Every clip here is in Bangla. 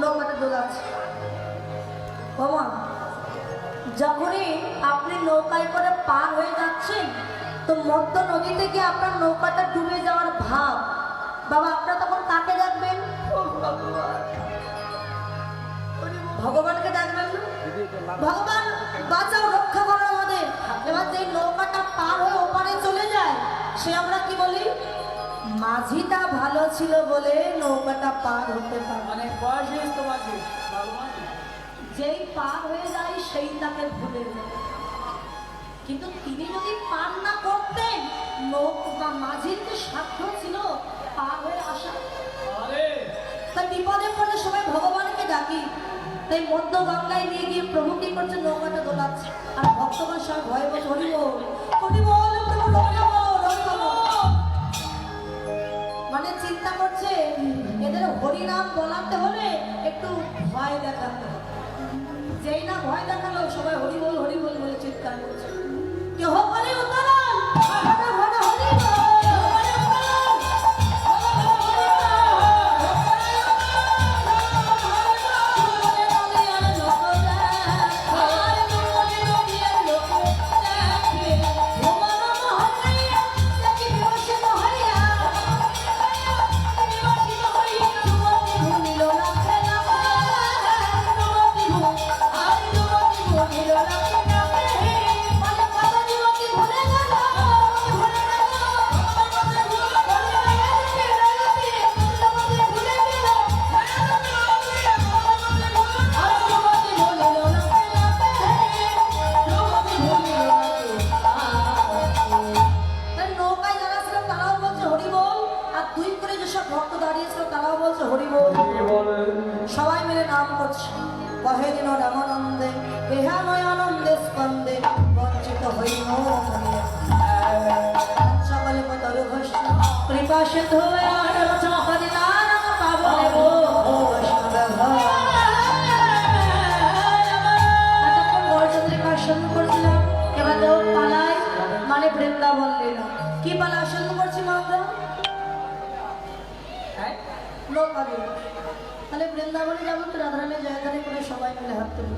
নৌকাটা দোলাচ্ছে বাবা যখনই আপনি নৌকায় করে পার হয়ে যাচ্ছেন, তো মধ্য নদী থেকে আপনার নৌকাটা ডুবে যাওয়ার ভাব, বাবা, আপনারা তখন কাকে ডাকবেন ভগবানকে ডাকবেন ভগবান, বাঁচাও, রক্ষা করো আমাদের। এবার যে নৌকাটা পার হয়ে ওপারে চলে যায়, সে আমরা কি বলি? মাঝিটা ভালো ছিল বলে নৌকাটা পার হতে পারে। মানে বয়স তো মাঝি যেই পার হয়ে যায় সেই তাকে ভুলে যায়। কিন্তু তিনি যদি পার না করতেন নৌকা মাঝির যে সাধ্য ছিল পার হয়ে আসা। তাই বিপদে পড়লে সবাই ভগবানকে ডাকি। তাই মধ্য গঙ্গায় নিয়ে গিয়ে প্রভু কি করছে নৌকাটা দোলাচ্ছে। আর ভক্তগণ সব ভয়ে বসে হরি বল হরি বল প্রভু চিন্তা করছে, এদের হরিনাম বলাতে হলে একটু ভয় দেখাতে হবে। যেই না ভয় দেখাল, সবাই হরিবল হরিবল বলে চিৎকার করছে কেহ বলে ঘন হরি ভক্ত দাঁড়িয়েছিল তারাও বলছে হরি বল। সবাই মিলে নাম করছে। কহে দিন রামানন্দে এহা নয় আনন্দে স্কন্দে বঞ্চিত সকলে ঘোষ কৃপা সিদ্ধ হরি নারায়ণ পাবনে গো। বৈষ্ণব এতক্ষণ গড়চন্দ্রিকা আসন্ন করছিলাম এবার পালায় মানে বৃন্দাবন লীলা। কি পালা আসন্ন লোক আগে। তাহলে বৃন্দাবনে যাব তো রাধারানী জয়ধারে করে সবাই মিলে হাত তুলি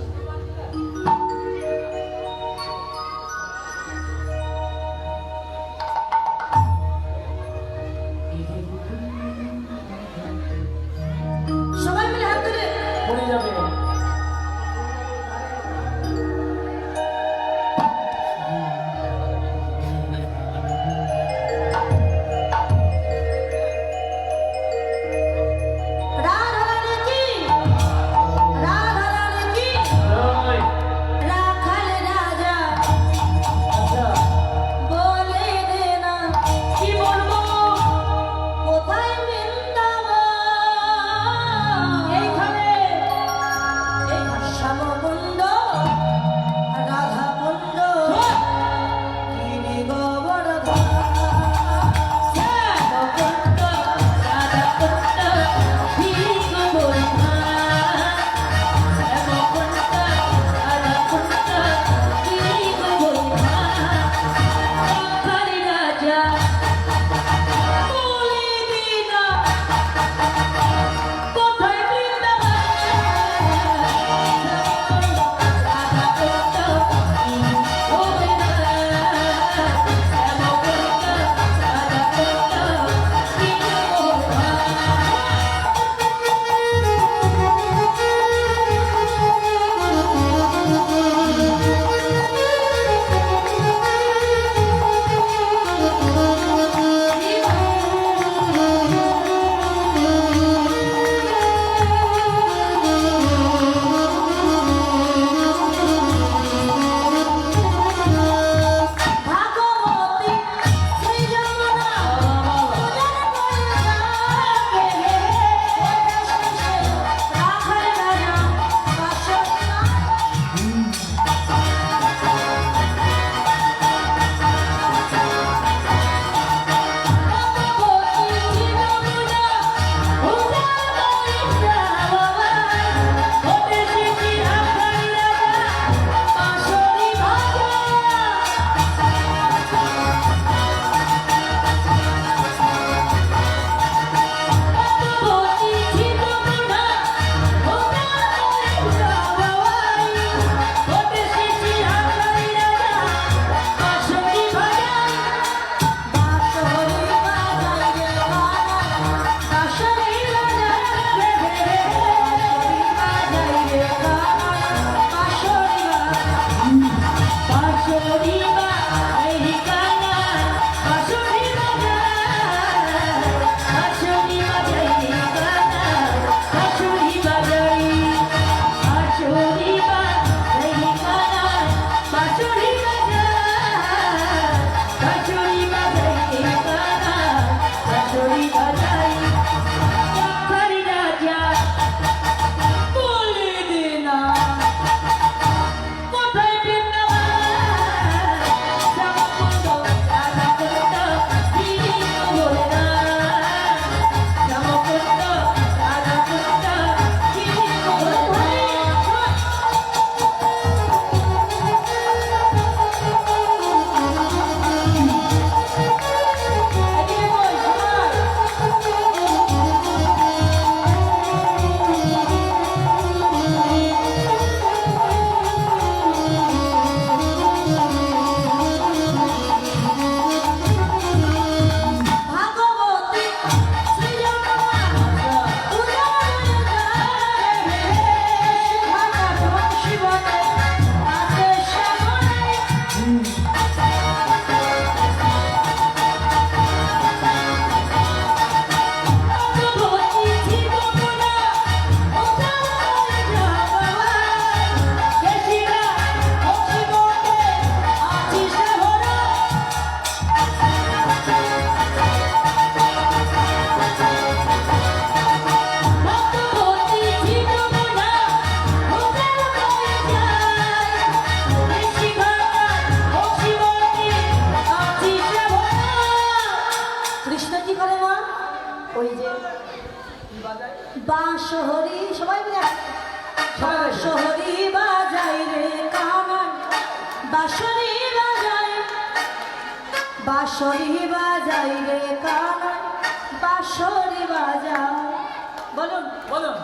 বলো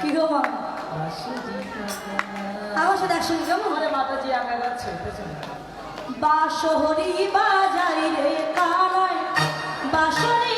কি গো মা? আমার সাথে একসঙ্গে কেমন? আরে মাতাজি একা যাচ্ছে পেছনে। বাসহরি বাজারি রে কানায় বাসরি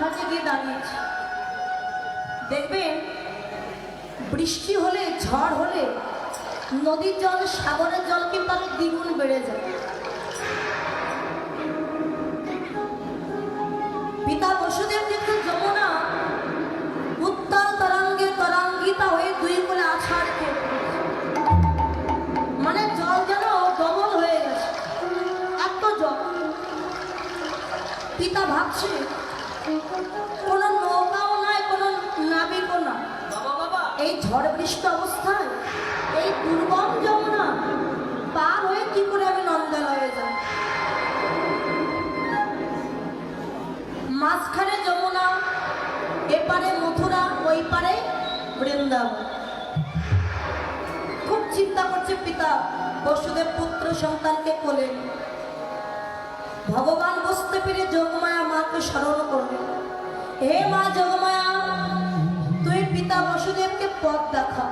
ঘাটে গিয়ে দাঁড়িয়েছি। দেখবেন, বৃষ্টি হলে, ঝড় হলে, নদীর জল, সাগরের জল কিন্তু দ্বিগুণ বেড়ে যায়। ঝড় অবস্থায় এই দুর্গম যমুনা পার হয়ে কি করে আমি নন্দালয়ে যাব? মাঝখানে যমুনা, এপারে মথুরা ওই পারে বৃন্দাবন। খুব চিন্তা করছে পিতা, বসুদেব পুত্র সন্তানকে কোলে ভগবান বসতে পেরে যোগমায়া মাকে স্মরণ করবে হে মা যোগমায়া পিতা বসুদেবকে পথ দেখা।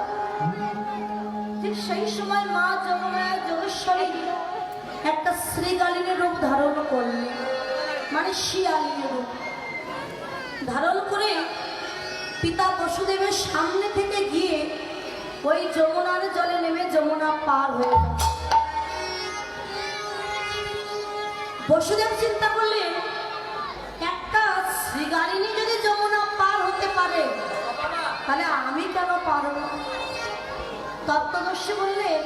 ঠিক সেই সময় মা যোগমায়া যোগেশ্বরী একটা শ্রীগালিনী রূপ ধারণ করলেন। মানে শিয়ালিনী রূপ। ধারণ করে পিতা বসুদেবের সামনে থেকে গিয়ে ওই যমুনার জলে নেমে যমুনা পার হয়ে বসুদেব চিন্তা করলেন, একটা শ্রীগারিনী যদি যমুনা পার হতে পারে তাহলে পারব না? তত্ত্বদর্শী বললেন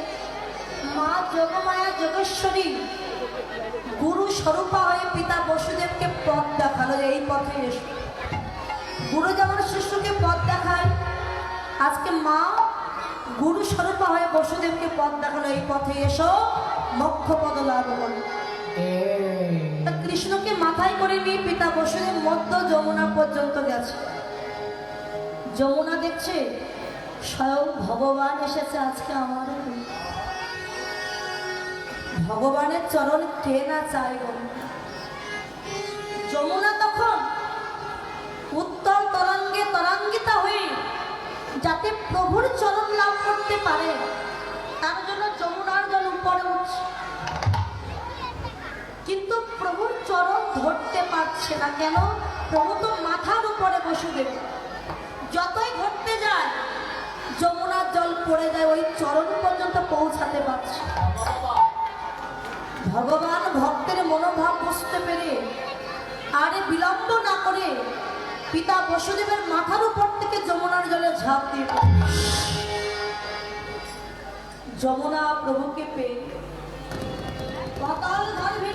মা যোগমায়া যোগেশ্বরী, গুরু স্বরূপা হয়ে পিতা বসুদেবকে পথ দেখাল, এই পথে এসো। গুরু যেমন শিশুকে পথ দেখায়, আজকে মা গুরু স্বরূপা হয়ে বসুদেবকে পথ দেখাল, এই পথে এসো মোক্ষ পদ লাভ করো কৃষ্ণকে মাথায় করে নিয়ে পিতা বসুদেব মধ্য যমুনা পর্যন্ত গেছে। যমুনা দেখছে স্বয়ং ভগবান এসেছে আজকে আমার ভগবানের চরণ কে না চাই যমুনা তখন উত্তর তরঙ্গে তরঙ্গিতা হয়ে যাতে প্রভুর চরণ লাভ করতে পারে, তার জন্য যমুনার জল উপরে উঠছে। কিন্তু প্রভুর চরণ ধরতে পারছে না কেন? প্রভু তো মাথার উপরে বসে দেবে। যতই ঘটতে যায় যমুনার জল পড়ে যায়, ওই চরণ পর্যন্ত পৌঁছাতে পারছে। ভগবান ভক্তের মনোভাব বুঝতে পেরে আরে বিলম্ব না করে পিতা বসুদেবের মাথার উপর থেকে যমুনার জলে ঝাঁপ দিয়ে যমুনা প্রভুকে পেয়ে পাতাল গর্ভে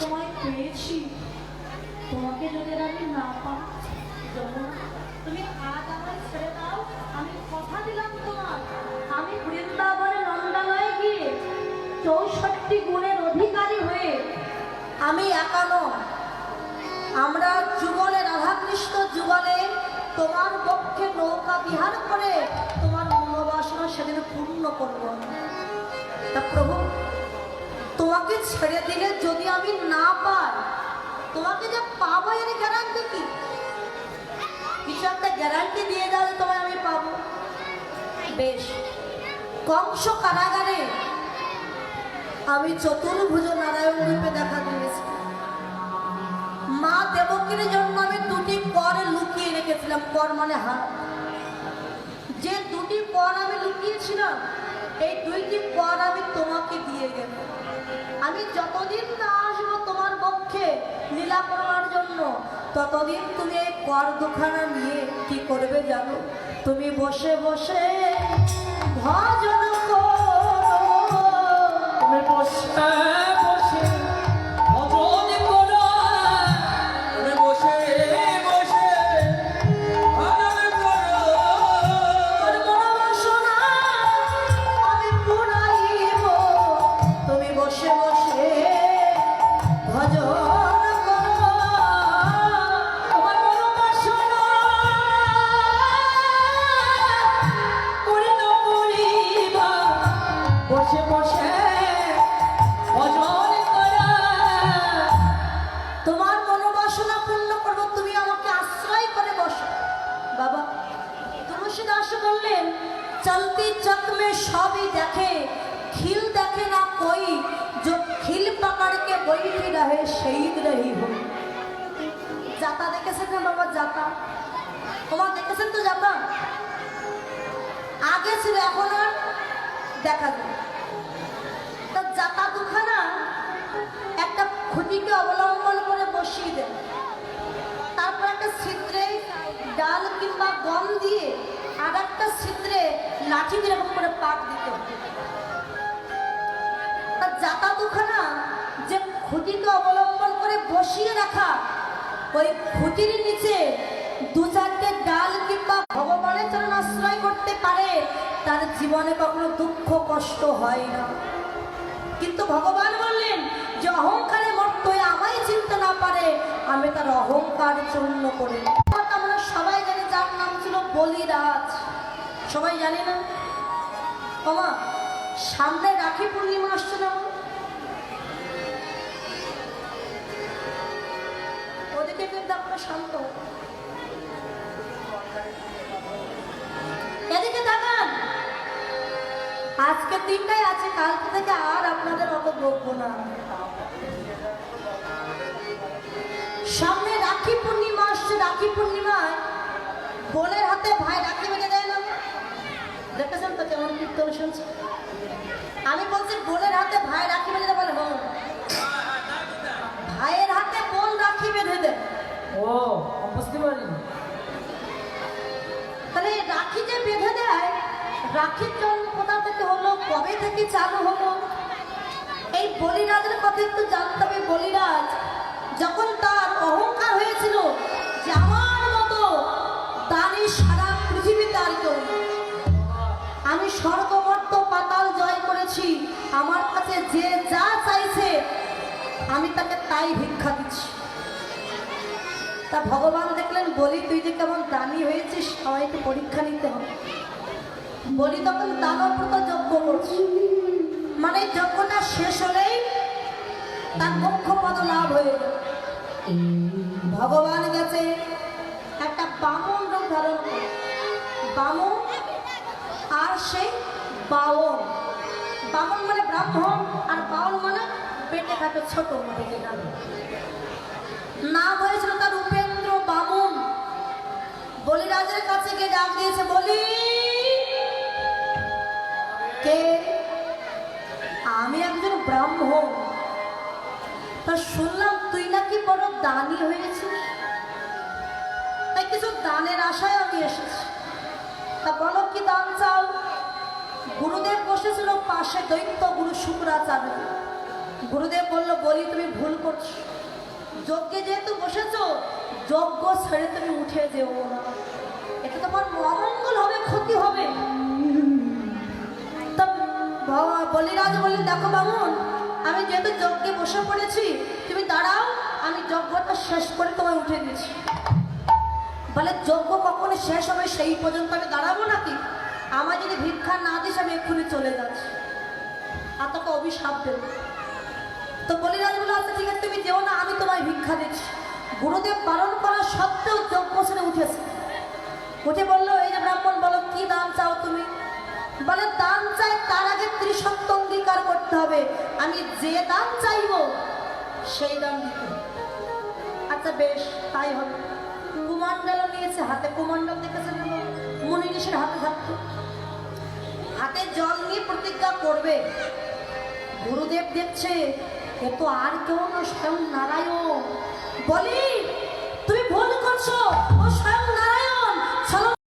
তোমায় পেয়েছি। তোমাকে যদি আমি না পাই তুমি আজ আমায় ছেড়ে দাও। আমি কথা দিলাম তোমার। আমি বৃন্দাবনে নন্দালয়ে গিয়ে চৌষট্টি গুণের অধিকারী হয়ে আমি একানো আমরা যুগলে রাধাকৃষ্ণ যুগলে তোমার পক্ষে নৌকা বিহার করে তোমার মনোবাসনা সেদিন পূর্ণ করব। তা প্রভু ছেড়ে দিলে যদি আমি না পাই, তোমাকে যে পাবো এর গ্যারান্টি কি? কিছু একটা গ্যারান্টি দিয়ে যাবে তোমায় আমি পাবো। বেশ, কংস কারাগারে আমি চতুর্ভুজ নারায়ণ রূপে দেখা দিয়েছি। মা দেবকীর জন্য আমি দুটি কর লুকিয়ে রেখেছিলাম। পর মানে হাত। যে দুটি পর আমি লুকিয়েছিলাম, এই দুইটি পর আমি তোমাকে দিয়ে গেল আমি যতদিন না আসব তোমার পক্ষে লীলা করার জন্য, ততদিন তুমি এই কর দুখানা নিয়ে কি করবে জানো? তুমি বসে বসে ভজন করো। তুমি বসে बैठी रहे शहीद रही हो যাতা দেখেছেন না বাবা যাতা তোমার দেখেছেন তো যাতা আগে ছিল এখন আর দেখা যায় তা যাতা দুখানা একটা খুঁটিকে অবলম্বন করে বসিয়ে দেন তারপর একটা ছিদ্রে ডাল কিংবা গম দিয়ে আর একটা ছিদ্রে লাঠি দিয়ে এরকম করে পাক দিতে হবে তার জাতা দুখানা যে খুঁটিকে অবলম্বন করে বসিয়ে রাখা, ওই খুঁটির নিচে দু চারটে ডাল কিংবা ভগবানের চরণ আশ্রয় করতে পারে, তার জীবনে কখনো দুঃখ, কষ্ট হয় না। কিন্তু ভগবান বললেন, যে অহংকারে মর্ত আমায় চিনতে না পারে, আমি তার অহংকার চূর্ণ করি আমরা সবাই জানি যার নাম ছিল বলিরাজ। সবাই জানি না? সামনে রাখি পূর্ণিমা আসছে না? কিন্তু আপনার শান্ত। এদিকে তাকান। আজকে দিনটাই আছে কালকে থেকে আর আপনাদের অত বকবো না। সামনে রাখি পূর্ণিমা আসছে, রাখি পূর্ণিমায়। বোনের হাতে ভাই রাখি বেঁধে দেয় না। দেখেছেন তো কেমন কীর্তন শুনছে? আমি বলছি, বোনের হাতে ভাই রাখি বেঁধে দেয় বলে হ্যাঁ। ও বুঝতে পারিনি তাহলে রাখি বেঁধে দেয়, রাখির জন্ম কোথা থেকে হলো কবে থেকে চালু হলো? এই বলিরাজের কথা একটু জানতে বলিরাজ যখন তার অহংকার হয়েছিল যে মতো দানি সারা পৃথিবীতে আর কেউ আমি স্বর্গমর্ত পাতাল জয় করেছি, আমার কাছে যে যা চাইছে, আমি তাকে তাই ভিক্ষা দিচ্ছি। তা ভগবান দেখলেন, বলি, তুই যে কেমন দামি হয়েছিস সবাইকে পরীক্ষা নিতে হবে। বলি, তখন দানব্রত যজ্ঞ করছি। মানে যজ্ঞটা শেষ হলেই তার পদ লাভ হয়ে ভগবান গেছে, একটা বামন রূপ ধারণ করে। বামন আর সেই বাওন বামন মানে ব্রাহ্মণ, আর বাউন মানে পেটে খাটো ছোট পেটে খাটো নাম হয়েছিল তার বলিরাজের কাছে গিয়ে ডাক দিয়েছে? বলি। কে? আমি একজন ব্রাহ্মণ। তা শুনলাম তুই নাকি বড় দানি হয়েছিস। তাই কিছু দানের আশায় আমি এসেছি। তা বলো কি দান চাও? গুরুদেব বসেছিল পাশে দৈত্য গুরু শুক্রাচার্য। গুরুদেব বলল, বলি, তুমি ভুল করছ। যজ্ঞে যেহেতু বসেছো, যজ্ঞ ছেড়ে তুমি উঠে যেও না। এতে তোমার অমঙ্গল হবে, ক্ষতি হবে। বলিরাজ বললেন, দেখো বামুন, আমি যেহেতু যজ্ঞে বসে পড়েছি, তুমি দাঁড়াও, আমি যজ্ঞটা শেষ করে তোমায় উঠে দিয়েছি বলে, যজ্ঞ কখনো শেষ হবে সেই পর্যন্ত আমি দাঁড়াবো নাকি? আমার যদি ভিক্ষা না দিস, আমি এক্ষুনি চলে যাচ্ছি। আর অভিশাপ দেব। তো বলিরাজ বলে আচ্ছা ঠিক আছে, তুমি যেও না, আমি তোমায় ভিক্ষা দিচ্ছি। গুরুদেব বারণ করা সত্ত্বেও যজ্ঞ ছেড়ে উঠেছে। উঠে বলল, এই যে ব্রাহ্মণ, বলো, কি দান চাও তুমি? বলে, দান চাই তার আগে ত্রিসত্য অঙ্গীকার করতে হবে। আমি যে দান চাইব, সেই দান দিতে আচ্ছা বেশ, তাই হবে। কুমান্ডালও নিয়েছে হাতে কুমান্ডল দেখেছেন মুনি ঋষির হাতে থাকতো হাতে জল নিয়ে প্রতিজ্ঞা করবে। গুরুদেব দেখছে এ তো আর কেউ না স্বয়ং নারায়ণ। বলি তুমি ভুল করছ। ও স্বয়ং নারায়ণ।